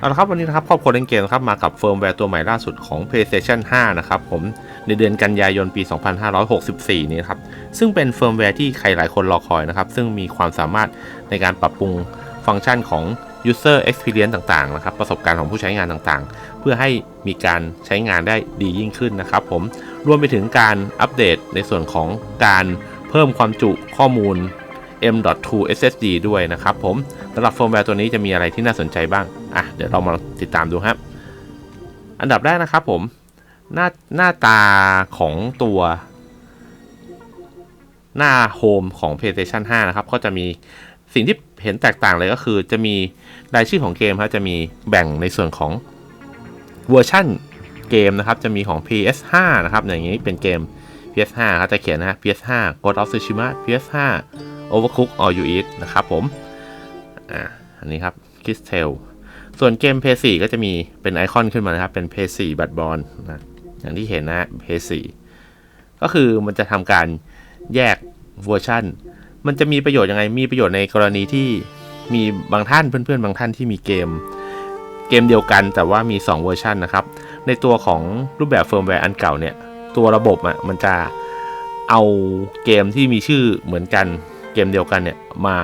เอาละครับวันนี้นะครับครอบครัวเล่นเกมนะครับมากับเฟิร์มแวร์ตัวใหม่ล่าสุดของ PlayStation 5 นะครับผมในเดือนกันยายนปี 2564 นี้นะครับซึ่งเป็นเฟิร์มแวร์ที่ใครหลายคนรอคอยนะครับซึ่งมีความสามารถในการปรับปรุงฟังก์ชันของ User Experience ต่างๆนะครับประสบการณ์ของผู้ใช้งานต่างๆ เพื่อให้มีการใช้งานได้ดียิ่งขึ้นนะครับผมรวมไปถึงการอัปเดตในส่วนของการเพิ่มความจุข้อมูล M.2 SSD ด้วยนะครับผมสำหรับเฟิร์มแวร์ตัวนี้จะมีอะไรที่น่าสนใจบ้าง อะเดี๋ยวเรามาติดตามดูครับ อันดับแรกนะครับผม หน้าหน้าตาของตัว หน้าโฮมของ PlayStation 5 นะครับ ก็จะมีสิ่งที่เห็นแตกต่างเลยก็คือจะมีรายชื่อของเกมครับจะมีแบ่งในส่วนของเวอร์ชันเกมนะครับ จะมีของ PS5 นะครับ อย่างนี้เป็นเกม PS5 ครับจะเขียนนะ PS5 God of Tsushima PS5 Overcooked All You Eat นะครับผม อ่า อันนี้ครับ Kiss Tale ส่วนเกม p 4ก็จะมีเป็นไอคอนขึ้นมานะครับ เป็น p 4บัตบอลนะอย่างที่เห็นนะ p 4ก็คือมันจะทำการแยกเวอร์ชันมันจะมีประโยชน์ยังไง มีประโยชน์ในกรณีที่มีบางท่านเพื่อนๆ บางท่านที่มีเกม เกมเดียวกันแต่ว่ามี 2 เวอร์ชันนะครับ ในตัวของรูปแบบเฟิร์มแวร์อันเก่าเนี่ย ตัวระบบอะมันจะเอาเกมที่มีชื่อเหมือนกันเกมเดียวกันเนี่ยมา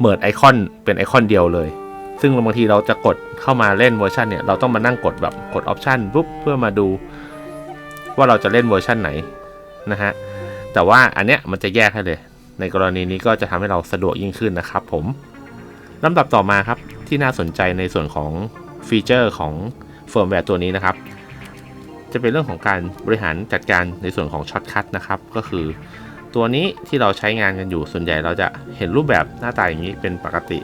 เมิดไอคอนเป็นไอคอนเดียวเลย ซึ่งบางทีเราจะกดเข้ามาเล่นเวอร์ชันเนี่ยเราต้องมานั่งกดแบบกดออปชันปุ๊บเพื่อมาดู ว่าเราจะเล่นเวอร์ชันไหนนะฮะแต่ว่าอันเนี้ยมันจะแยกให้เลย ในกรณีนี้ก็จะทำให้เราสะดวกยิ่งขึ้นนะครับผมลำดับต่อมาครับที่น่าสนใจในส่วนของฟีเจอร์ของเฟิร์มแวร์ตัวนี้นะครับ จะเป็นเรื่องของการบริหารจัดการในส่วนของช็อตคัทนะครับ ก็คือตัวนี้ที่เราใช้งานกันอยู่ส่วนใหญ่เราจะเห็นรูปแบบหน้าตาอย่างนี้เป็นปกติ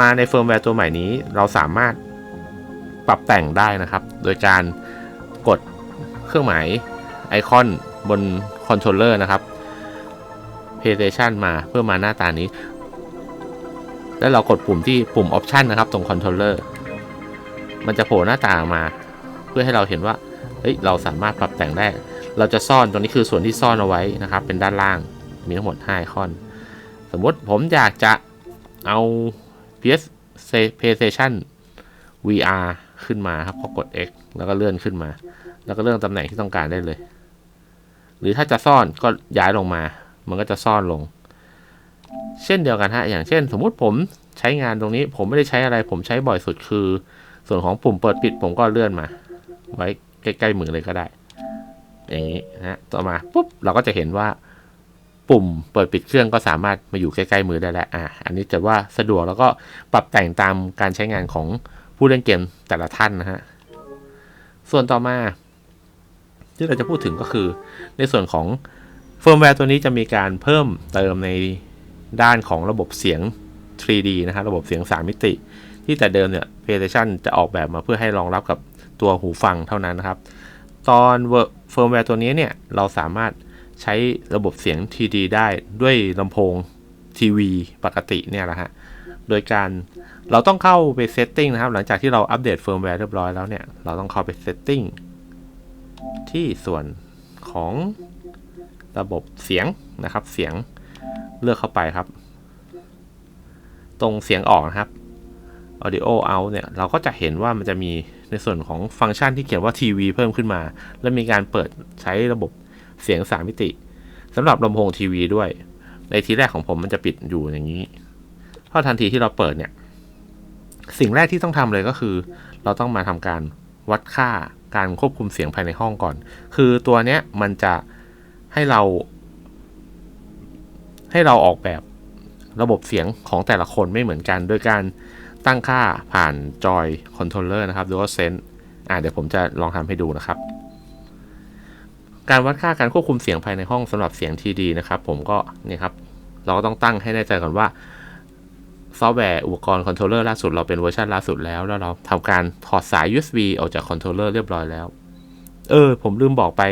มาในเฟิร์มแวร์ตัวใหม่นี้ เราสามารถปรับแต่งได้นะครับ โดยการกดเครื่องหมายไอคอนบนคอนโทรลเลอร์นะครับ PlayStation มาเพื่อมาหน้าตานี้ แล้วเรากดปุ่มที่ปุ่ม Option นะครับ ตรงคอนโทรลเลอร์มันจะโผล่หน้าตามา เพื่อให้เราเห็นว่าเฮ้ยเราสามารถปรับแต่งได้ เราจะซ่อนตรงนี้คือส่วนที่ซ่อนเอาไว้นะครับ เป็นด้านล่างมีทั้งหมด5ไอคอน สมมติผมอยากจะเอา PS PlayStation VR ขึ้นมาครับก็กด X แล้วก็เลื่อนขึ้นมา แล้วก็เลื่อนตำแหน่งที่ต้องการได้เลย หรือถ้าจะซ่อนก็ย้ายลงมา มันก็จะซ่อนลง เช่นเดียวกันฮะ อย่างเช่น สมมุติผมใช้งานตรงนี้ ผมไม่ได้ใช้อะไร ผมใช้บ่อยสุดคือ ส่วนของปุ่มเปิดปิด ผมก็เลื่อนมา ไว้ใกล้ๆมือเลยก็ได้ อย่างนี้นะฮะต่อมาปุ๊บเราก็จะเห็นว่า ปุ่มเปิดปิดเครื่องก็สามารถมาอยู่ใกล้ๆมือได้แล้วอะอันนี้จะว่าสะดวกแล้วก็ปรับแต่งตามการใช้งานของผู้เล่นเกมแต่ละท่านนะฮะ ส่วนต่อมา ที่เราจะพูดถึงก็คือ ในส่วนของเฟิร์มแวร์ตัวนี้จะมีการเพิ่มเติมในด้านของระบบเสียง 3D นะฮะระบบเสียง 3 มิติ ที่แต่เดิมเนี่ย PlayStation จะออกแบบมาเพื่อให้รองรับกับตัวหูฟังเท่านั้นนะครับ ตอนเฟิร์มแวร์ตัวนี้เนี่ย เราสามารถ ใช้ระบบเสียง 3D ได้ด้วยลำโพงทีวีปกติเนี่ยแหละฮะ โดยการเราต้องเข้าไปเซตติ้งนะครับ หลังจากที่เราอัปเดตเฟิร์มแวร์เรียบร้อยแล้วเนี่ย เราต้องเข้าไปเซตติ้งที่ส่วนของระบบเสียงนะครับ เสียงเลือกเข้าไปครับ ตรงเสียงออกนะครับ audio out เนี่ย เราก็จะเห็นว่ามันจะมีในส่วนของฟังก์ชันที่เขียนว่าทีวีเพิ่มขึ้นมา และมีการเปิดใช้ระบบ เสียง 3 มิติสำหรับลำโพงทีวีด้วย ในทีแรกของผมมันจะปิดอยู่อย่างนี้พอทันทีที่เราเปิดเนี่ย สิ่งแรกที่ต้องทำเลยก็คือ เราต้องมาทำการวัดค่าการควบคุมเสียงภายในห้องก่อน คือตัวเนี้ยมันจะให้เรา ให้เราออกแบบระบบเสียงของแต่ละคนไม่เหมือนกัน โดยการตั้งค่าผ่านจอยคอนโทรลเลอร์นะครับหรือว่าเซนต์อ่าเดี๋ยวผมจะลองทำให้ดูนะครับ การวัดค่าการควบคุมเสียงภายในห้องสำหรับเสียงทีดีนะครับ ผมก็นี่ครับ เราก็ต้องตั้งให้แน่ใจก่อนว่าซอฟต์แวร์อุปกรณ์คอนโทรลเลอร์ล่าสุดเราเป็นเวอร์ชันล่าสุดแล้ว แล้วเราทำการถอดสาย USB ออกจากคอนโทรลเลอร์เรียบร้อยแล้ว เออ ผมลืมบอกไป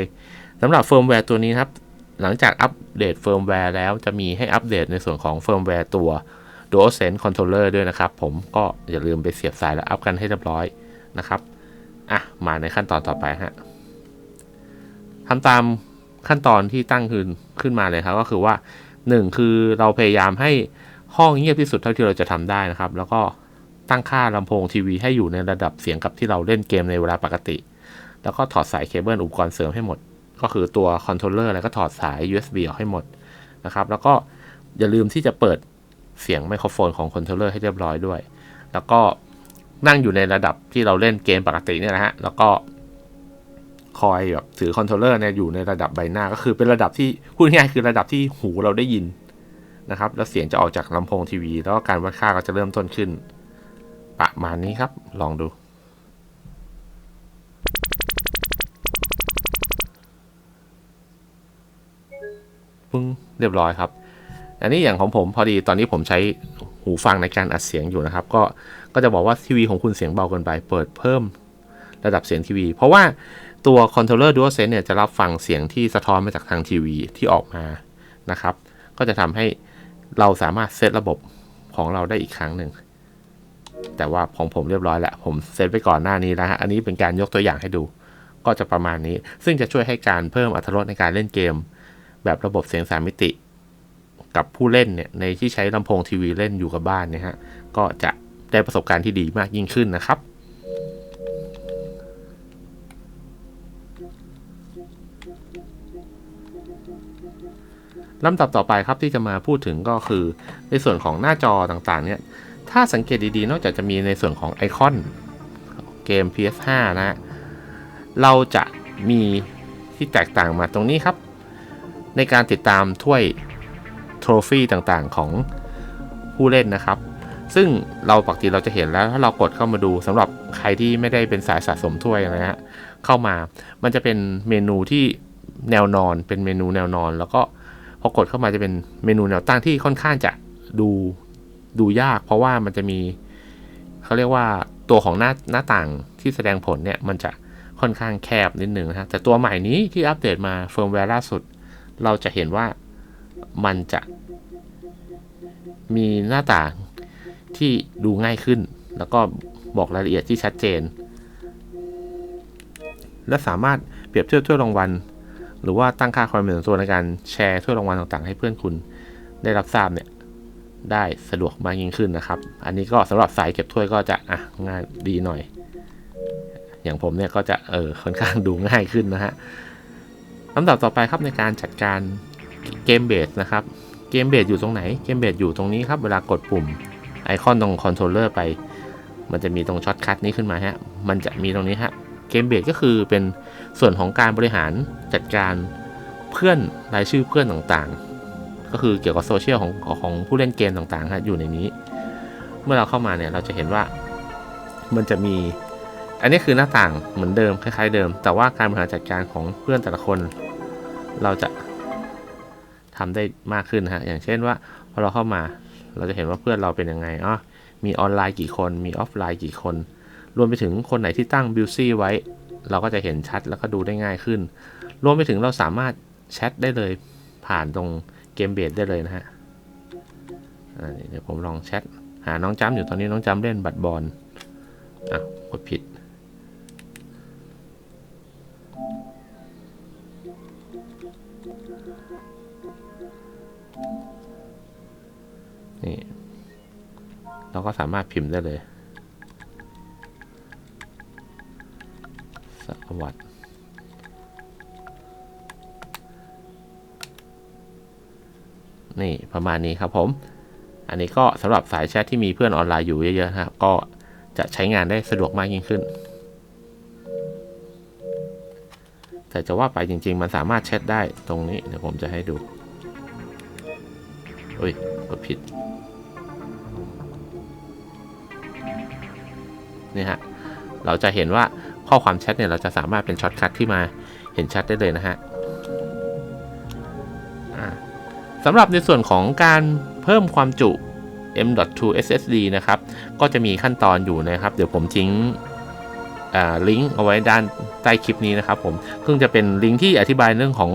สำหรับเฟิร์มแวร์ตัวนี้ครับ หลังจากอัปเดตเฟิร์มแวร์แล้วจะมีให้อัปเดตในส่วนของเฟิร์มแวร์ตัว DualSense Controller ด้วยนะครับ ผมก็อย่าลืมไปเสียบสายแล้วอัปกันให้เรียบร้อยนะครับ อะ มาในขั้นตอนต่อไปฮะ ทำตามขั้นตอนที่ตั้งขึ้นขึ้นมาเลยครับ ก็คือว่า 1 คือเราพยายามให้ห้องเงียบที่สุดเท่าที่เราจะทำได้นะครับ แล้วก็ตั้งค่าลำโพงทีวีให้อยู่ในระดับเสียงกับที่เราเล่นเกมในเวลาปกติ แล้วก็ถอดสายเคเบิลอุปกรณ์เสริมให้หมด ก็คือตัวคอนโทรลเลอร์อะไรก็ถอดสาย USB ออกให้หมดนะครับ แล้วก็อย่าลืมที่จะเปิดเสียงไมโครโฟนของคอนโทรลเลอร์ให้เรียบร้อยด้วย แล้วก็นั่งอยู่ในระดับที่เราเล่นเกมปกติเนี่ยนะฮะ แล้วก็ คอยแบบถือคอนโทรลเลอร์เนี่ยอยู่ในระดับใบหน้าก็คือเป็นระดับที่พูดง่ายคือระดับที่หูเราได้ยินนะครับ แล้วเสียงจะออกจากลำโพงทีวี แล้วก็การวัดค่าก็จะเริ่มต้นขึ้น ประมาณนี้ครับ ลองดูปึ้งเรียบร้อยครับ อันนี้อย่างของผมพอดีตอนนี้ผมใช้หูฟังในการอัดเสียงอยู่นะครับ ก็ก็จะบอกว่าทีวีของคุณเสียงเบาเกินไป เปิดเพิ่ม ระดับเสียงทีวี เพราะว่าตัวคอนโทรลเลอร์ DualSense เนี่ยจะรับฟังเสียงที่สะท้อนมาจากทางทีวีที่ออกมานะครับ ก็จะทำให้เราสามารถเซตระบบของเราได้อีกครั้งหนึ่ง แต่ว่าของผมเรียบร้อยแล้วผมเซตไปก่อนหน้านี้แล้วฮะ อันนี้เป็นการยกตัวอย่างให้ดู ก็จะประมาณนี้ ซึ่งจะช่วยให้การเพิ่มอรรถรสในการเล่นเกม แบบระบบเสียงสามมิติ กับผู้เล่นเนี่ยในที่ใช้ลำโพงทีวีเล่นอยู่กับบ้านเนี่ยฮะ ก็จะได้ประสบการณ์ที่ดีมากยิ่งขึ้นนะครับ ลำดับต่อไปครับที่จะมาพูดถึงก็คือในส่วนของหน้าจอต่างๆเนี่ยถ้าสังเกตดีๆ นอกจากจะมีในส่วนของไอคอนเกม PS5 นะฮะเราจะมีที่แตกต่างมาตรงนี้ครับ ในการติดตามถ้วยโทรฟี่ต่างๆของผู้เล่นนะครับ ซึ่งเราปกติเราจะเห็นแล้วถ้าเรากดเข้ามาดูสำหรับใครที่ไม่ได้เป็นสายสะสมถ้วยนะฮะเข้ามา มันจะเป็นเมนูที่แนวนอนเป็นเมนูแนวนอนแล้วก็ พอกดเข้ามาจะเป็นเมนูแนวตั้งที่ค่อนข้างจะดูดูยาก เพราะว่ามันจะมีเขาเรียกว่าตัวของหน้าหน้าต่างที่แสดงผลเนี่ยมันจะค่อนข้างแคบนิดหนึ่งนะฮะแต่ตัวใหม่นี้ที่อัปเดตมาเฟิร์มแวร์ล่าสุด เราจะเห็นว่ามันจะ มีหน้าต่างที่ดูง่ายขึ้น แล้วก็บอกรายละเอียดที่ชัดเจน และสามารถเปรียบเทียบถ้วยรางวัล หรือว่าตั้งค่าความเป็นส่วนตัวในการแชร์ถ้วยรางวัลต่างๆ ให้เพื่อนคุณได้รับทราบเนี่ยได้สะดวกมากยิ่งขึ้นนะครับ อันนี้ก็สำหรับสายเก็บถ้วยก็จะอะง่ายดีหน่อย อย่างผมเนี่ยก็จะเออค่อนข้างดูง่ายขึ้นนะฮะลำดับต่อไปครับในการจัดการเกมเบสนะครับ เกมเบสอยู่ตรงไหน เกมเบสอยู่ตรงนี้ครับ เวลากดปุ่มไอคอนตรงคอนโทรลเลอร์ไป มันจะมีตรงช็อตคัทนี้ขึ้นมาฮะ มันจะมีตรงนี้ฮะ เกมเบสก็คือเป็นส่วนของการบริหารจัดการเพื่อนรายชื่อเพื่อนต่างๆ ก็คือเกี่ยวกับโซเชียลของของผู้เล่นเกมต่างๆฮะอยู่ในนี้ เมื่อเราเข้ามาเนี่ยเราจะเห็นว่ามันจะมี อันนี้คือหน้าต่างเหมือนเดิมคล้ายๆเดิม แต่ว่าการบริหารจัดการของเพื่อนแต่ละคน เราจะทำได้มากขึ้นฮะอย่างเช่นว่าพอเราเข้ามา เราจะเห็นว่าเพื่อนเราเป็นยังไงอ๋อมีออนไลน์กี่คน มีออฟไลน์กี่คน รวมไปถึงคนไหนที่ตั้งบิลซี่ไว้ เราก็จะเห็นชัดแล้วก็ดูได้ง่ายขึ้น รวมไปถึงเราสามารถแชทได้เลยผ่านตรงเกมเบสได้เลยนะฮะเดี๋ยวผมลองแชทหาน้องจำอยู่ตอนนี้น้องจำเล่นบัตรบอลอะกดผิดนี่เราก็สามารถพิมพ์ได้เลย วัสดนี่ประมาณนี้ครับผม อันนี้ก็สำหรับสายแชทที่มีเพื่อนออนไลน์อยู่เยอะๆนะครับ ก็จะใช้งานได้สะดวกมากยิ่งขึ้น แต่จะว่าไปจริง ๆ มันสามารถแชทได้ตรงนี้ เดี๋ยวผมจะให้ดูอุ้ยกดผิดนี่ฮะ เราจะเห็นว่า ข้อความแชทเนี่ยเราจะสามารถเป็นช็อตคัทที่มาเห็นชัดได้เลยนะฮะสำหรับในส่วนของการเพิ่มความจุ M.2 SSD นะครับ ก็จะมีขั้นตอนอยู่นะครับ เดี๋ยวผมทิ้งลิงก์เอาไว้ด้านใต้คลิปนี้นะครับผมซึ่งจะเป็นลิงก์ที่อธิบายเรื่องของ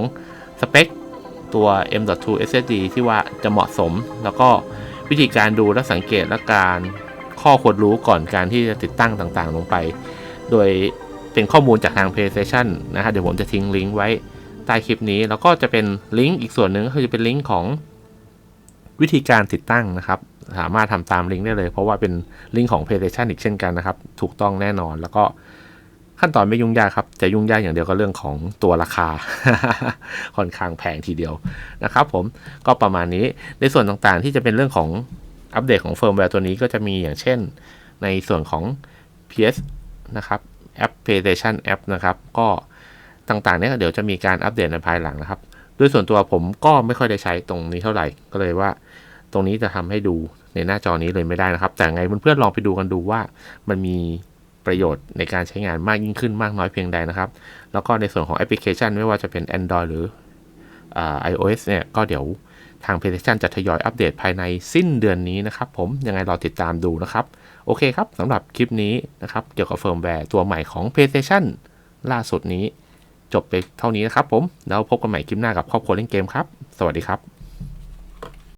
สเปคตัว M.2 SSD ที่ว่าจะเหมาะสม แล้วก็วิธีการดูและสังเกตและการข้อควรรู้ก่อนการที่จะติดตั้งต่างๆ ลงไป โดยเป็นข้อมูลจากทาง PlayStation นะฮะเดี๋ยวผมจะทิ้งลิงก์ไว้ใต้คลิปนี้ แล้วก็จะเป็นลิงก์อีกส่วนหนึ่งก็คือจะเป็นลิงก์ของวิธีการติดตั้งนะครับ สามารถทำตามลิงก์ได้เลย เพราะว่าเป็นลิงก์ของ PlayStation อีกเช่นกันนะครับ ถูกต้องแน่นอนแล้วก็ขั้นตอนไม่ยุ่งยากครับ จะยุ่งยากอย่างเดียวก็เรื่องของตัวราคา ค่อนข้างแพงทีเดียวนะครับผมก็ประมาณนี้ในส่วนต่างๆที่จะเป็นเรื่องของอัปเดตของเฟิร์มแวร์ตัวนี้ก็จะมีอย่างเช่น ในส่วนของ PS นะครับแอป PlayStation App นะครับ ก็ต่างๆเนี่ยเดี๋ยวจะมีการอัปเดตในภายหลังนะครับโดยส่วนตัวผมก็ไม่ค่อยได้ใช้ตรงนี้เท่าไหร่ก็เลยว่า ตรงนี้จะทำให้ดูในหน้าจอนี้เลยไม่ได้นะครับ แต่ไงเพื่อนๆลองไปดูกันดูว่ามันมีประโยชน์ในการใช้งานมากยิ่งขึ้นมากน้อยเพียงใดนะครับ แล้วก็ในส่วนของแอปพลิเคชันไม่ว่าจะเป็น Android หรืออ่า iOS เนี่ยก็เดี๋ยวทาง PlayStation จะทยอยอัปเดตภายในสิ้นเดือนนี้นะครับ ผมยังไงรอติดตามดูนะครับ โอเคครับสำหรับคลิปนี้นะครับเกี่ยวกับเฟิร์มแวร์ตัวใหม่ของ PlayStation ล่าสุดนี้ จบไปเท่านี้นะครับผม แล้วพบกันใหม่คลิปหน้ากับครอบครัวเล่นเกมครับ สวัสดีครับ